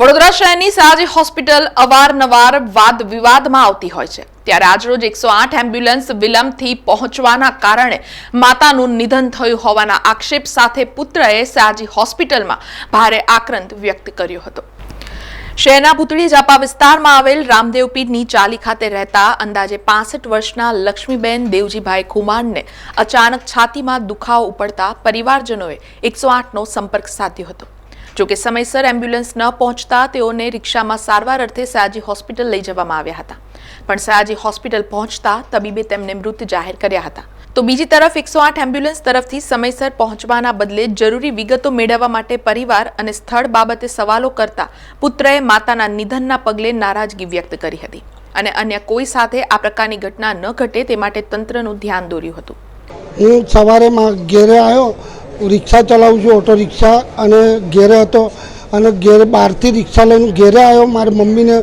વડોદરા શહેરની સાજી હોસ્પિટલ અવારનવાર વાદ વિવાદમાં આવતી હોય છે. ત્યારે આજરોજ એકસો આઠ એમ્બ્યુલન્સ વિલંબથી પહોંચવાના કારણે માતાનું નિધન થયું હોવાના આક્ષેપ સાથે પુત્રએ સાજી હોસ્પિટલમાં ભારે આક્રંત વ્યક્ત કર્યો હતો. શહેરના ભૂતળી જાપા વિસ્તારમાં આવેલ રામદેવપીરની ચાલી ખાતે રહેતા અંદાજે પાસઠ વર્ષના લક્ષ્મીબેન દેવજીભાઈ ખુમાણને અચાનક છાતીમાં દુખાવો ઉપડતા પરિવારજનોએ એકસો આઠનો સંપર્ક સાધ્યો હતો. જોકે સમયસર એમ્બ્યુલન્સ ન પહોંચતા તેઓને રિક્ષામાં સારવાર અર્થે સયાજી હોસ્પિટલ લઈ જવામાં આવ્યા હતા. પણ સયાજી હોસ્પિટલ પહોંચતા તબીબે તેમને મૃત જાહેર કર્યા હતા. તો બીજી તરફ એકસો આઠ એમ્બ્યુલન્સ તરફથી સમયસર પહોંચવાના બદલે જરૂરી વિગતો મેળવવા માટે પરિવાર અને સ્થળ બાબતે સવાલો કરતા પુત્રએ માતાના નિધનના પગલે નારાજગી વ્યક્ત કરી હતી. અને અન્ય કોઈ સાથે આ પ્રકારની ઘટના ન ઘટે તે માટે તંત્રનું ધ્યાન દોર્યું હતું. હું સવારે ઘેરે આવ્યો રિક્ષા ચલાવું છું, ઓટો રિક્ષા અને ઘેરે હતો અને ઘેરે બહારથી રિક્ષા લઈને ઘેરે આવ્યો. મારી મમ્મીને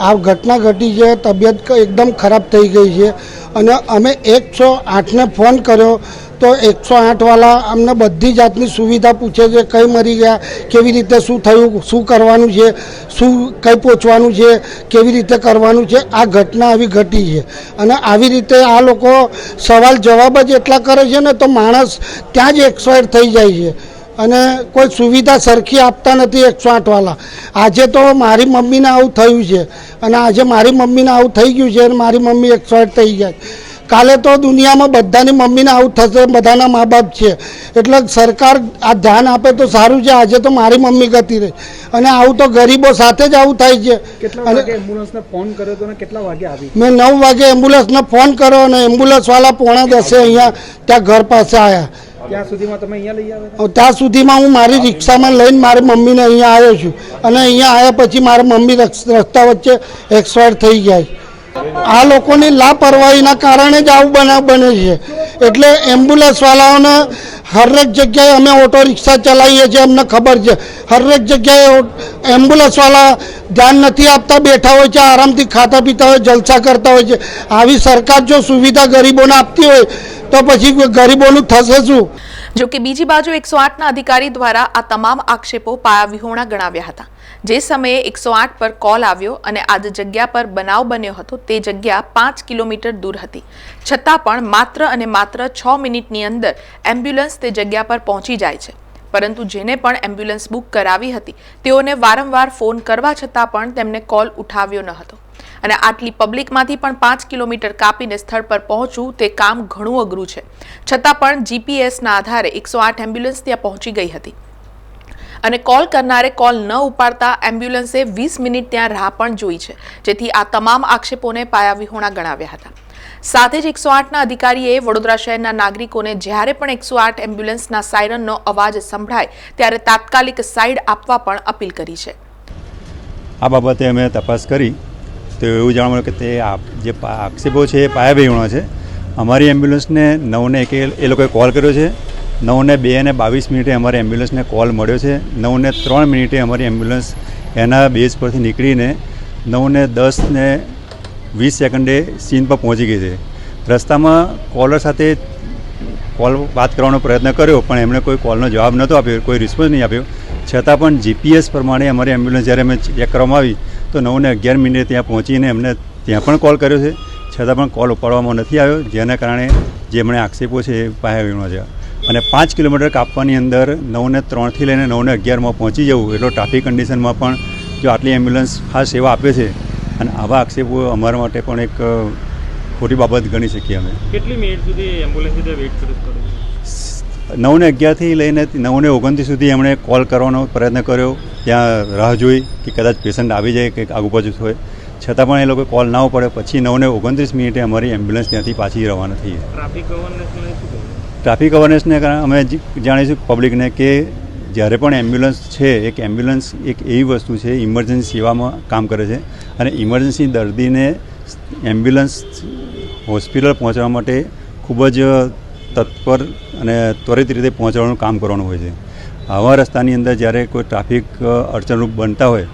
આ ઘટના ઘટી છે, તબિયત એકદમ ખરાબ થઈ ગઈ છે. અને અમે એકસો આઠને ફોન કર્યો તો એકસો આઠવાળા અમને બધી જાતની સુવિધા પૂછે છે, કઈ મરી ગયા, કેવી રીતે શું થયું, શું કરવાનું છે, શું કઈ પહોંચવાનું છે, કેવી રીતે કરવાનું છે, આ ઘટના આવી ઘટી છે. અને આવી રીતે આ લોકો સવાલ જવાબ જ એટલા કરે છે ને તો માણસ ત્યાં જ એક્સપાયર થઈ જાય છે. અને કોઈ સુવિધા સરખી આપતા નથી એકસો આઠવાળા આજે તો મારી મમ્મીને આવું થયું છે. અને આજે મારી મમ્મીને આવું થઈ ગયું છે અને મારી મમ્મી એક્સપાયર થઈ જાય. કાલે તો દુનિયામાં બધાની મમ્મીને આવું થશે બધાના મા બાપ છે. એટલે સરકાર આ ધ્યાન આપે તો સારું છે આજે તો મારી મમ્મી ગતી રહી. અને આવું તો ગરીબો સાથે જ આવું થાય છે. અને એમ્બ્યુલન્સને ફોન કર્યો હતો કેટલા વાગે આવી? મેં નવ વાગે એમ્બ્યુલન્સને ફોન કર્યો અને એમ્બ્યુલન્સવાળા પોણા દસે અહીંયા ત્યાં ઘર પાસે આવ્યા ત્યાં સુધીમાં હું મારી રિક્ષામાં લઈને મારી મમ્મીને અહીંયા આવ્યો છું. અને અહીંયા આવ્યા પછી મારી મમ્મી રસ- રસ્તા વચ્ચે એક્સપાયર થઈ ગયા છે આ લોકોની લાપરવાહીના કારણે જ આવું બનાવ બને છે. એટલે એમ્બ્યુલન્સવાળાઓને હરેક જગ્યાએ અમે ઓટો રિક્ષા ચલાવીએ છીએ, અમને ખબર છે. હરેક જગ્યાએ એમ્બ્યુલન્સવાળા ધ્યાન નથી આપતા, બેઠા હોય છે, આરામથી ખાતા પીતા હોય, જલસા કરતા હોય છે. આવી સરકાર જો સુવિધા ગરીબોને આપતી હોય, તો પછી ગરીબોનું થશે શું? જો કે બીજી બાજુ એકસો આઠના અધિકારી દ્વારા આ તમામ આક્ષેપો પાયાવિહોણા ગણાવ્યા હતા. જે સમયે એકસો આઠ પર કોલ આવ્યો અને આ જગ્યા પર બનાવ બન્યો હતો, તે જગ્યા પાંચ કિલોમીટર દૂર હતી. છતાં પણ માત્ર અને માત્ર છ મિનિટની અંદર એમ્બ્યુલન્સ તે જગ્યા પર પહોંચી જાય છે. પરંતુ જેને પણ એમ્બ્યુલન્સ બુક કરાવી હતી, તેઓને વારંવાર ફોન કરવા છતાં પણ તેમને કોલ ઉઠાવ્યો ન હતો. અને આટલી પબ્લિકમાંથી પણ પાંચ કિલોમીટર કાપીને સ્થળ પર પહોંચવું તે કામ ઘણું અઘરું છે. છતાં પણ જીપીએસના આધારે એકસો આઠ એમ્બ્યુલન્સ ત્યાં પહોંચી ગઈ હતી. અને કોલ કરનારે કોલ ન ઉપાડતા એમ્બ્યુલન્સે વીસ મિનિટ ત્યાં રાહ પણ જોઈ છે, જેથી આ તમામ આક્ષેપોને પાયાવિહોણા ગણાવ્યા હતા. સાથે જ એકસો આઠના અધિકારીએ વડોદરા શહેરના નાગરિકોને જ્યારે પણ એકસો આઠ એમ્બ્યુલન્સના સાયરનનો અવાજ સંભળાય, ત્યારે તાત્કાલિક સાઇડ આપવા પણ અપીલ કરી છે. આ બાબતે અમે તપાસ કરી, તો એવું જાણવા કે તે જે આક્ષેપો છે એ પાયાવિહોણા છે. અમારી એમ્બ્યુલન્સને નવને એક, એ લોકોએ કોલ કર્યો છે. નવને બે અને બાવીસ મિનિટે અમારી એમ્બ્યુલન્સને કોલ મળ્યો છે. નવને ત્રણ મિનિટે અમારી એમ્બ્યુલન્સ એના બેઝ પરથી નીકળીને નવને દસ ને વીસ સેકન્ડે સીન પર પહોંચી ગઈ છે. રસ્તામાં કોલર સાથે કોલ વાત કરવાનો પ્રયત્ન કર્યો, પણ એમણે કોઈ કોલનો જવાબ નહોતો આપ્યો, કોઈ રિસ્પોન્સ નહીં આપ્યો. છતાં પણ જીપીએસ પ્રમાણે અમારી એમ્બ્યુલન્સ જ્યારે અમે ચેક કરવામાં આવી, તો નવને અગિયાર મિનિટે ત્યાં પહોંચીને એમને ત્યાં પણ કોલ કર્યો છે. છતાં પણ કોલ ઉપાડવામાં નથી આવ્યો, જેના કારણે જે એમણે આક્ષેપો છે એ પાયા છે. અને પાંચ કિલોમીટર કાપવાની અંદર નવને ત્રણથી લઈને નવને અગિયારમાં પહોંચી જવું એટલો ટ્રાફિક કન્ડિશનમાં પણ જો આટલી એમ્બ્યુલન્સ ખાસ સેવા આપે છે અને આવા આક્ષેપો અમારા માટે પણ એક ખોટી બાબત ગણી શકીએ અમે. કેટલી મિનિટ સુધી એમ્બ્યુલન્સ વેઇટ કરો કરો નવને અગિયારથી લઈને નવને ઓગણત્રીસ સુધી એમણે કોલ કરવાનો પ્રયત્ન કર્યો. ત્યાં રાહ જોઈ કે કદાચ પેશન્ટ આવી જાય કે આગુપાજુ હોય. છતાં પણ એ લોકો કોલ ના પડે પછી નવને ઓગણત્રીસ મિનિટે અમારી એમ્બ્યુલન્સ ત્યાંથી પાછી રવાના થઈ ટ્રાફિક ટ્રાફિક અવેરનેસને કારણે અમે જાણીશું પબ્લિકને કે જ્યારે પણ એમ્બ્યુલન્સ છે, એક એમ્બ્યુલન્સ એક એવી વસ્તુ છે, ઇમરજન્સી સેવામાં કામ કરે છે અને ઇમરજન્સી દર્દીને એમ્બ્યુલન્સ હોસ્પિટલ પહોંચવા માટે ખૂબ જ તત્પર અને ત્વરિત રીતે પહોંચાડવાનું કામ કરવાનું હોય છે. આવા રસ્તાની અંદર જ્યારે કોઈ ટ્રાફિક અડચણરૂપ બનતા હોય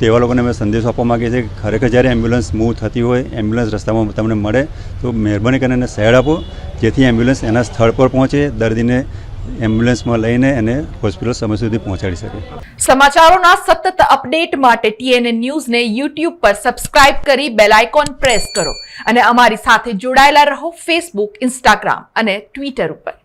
તેવા લોકોને અમે સંદેશો આપવા માગીએ છીએ કે ખરેખર જ્યારે એમ્બ્યુલન્સ મૂવ થતી હોય, એમ્બ્યુલન્સ રસ્તામાં તમને મળે, તો મહેરબાની કરીને એને સાઈડ આપો, જેથી એમ્બ્યુલન્સ એના સ્થળ પર પહોંચે, દર્દીને એમ્બ્યુલન્સમાં લઈને એને હોસ્પિટલ સમય સુધી પહોંચાડી શકે. સમાચારોના સતત અપડેટ માટે ટીએનએ ન્યૂઝને યુટ્યુબ પર સબસ્ક્રાઇબ કરી બેલ આઇકોન પ્રેસ કરો અને અમારી સાથે જોડાયેલા રહો ફેસબુક, ઇન્સ્ટાગ્રામ અને ટ્વિટર ઉપર.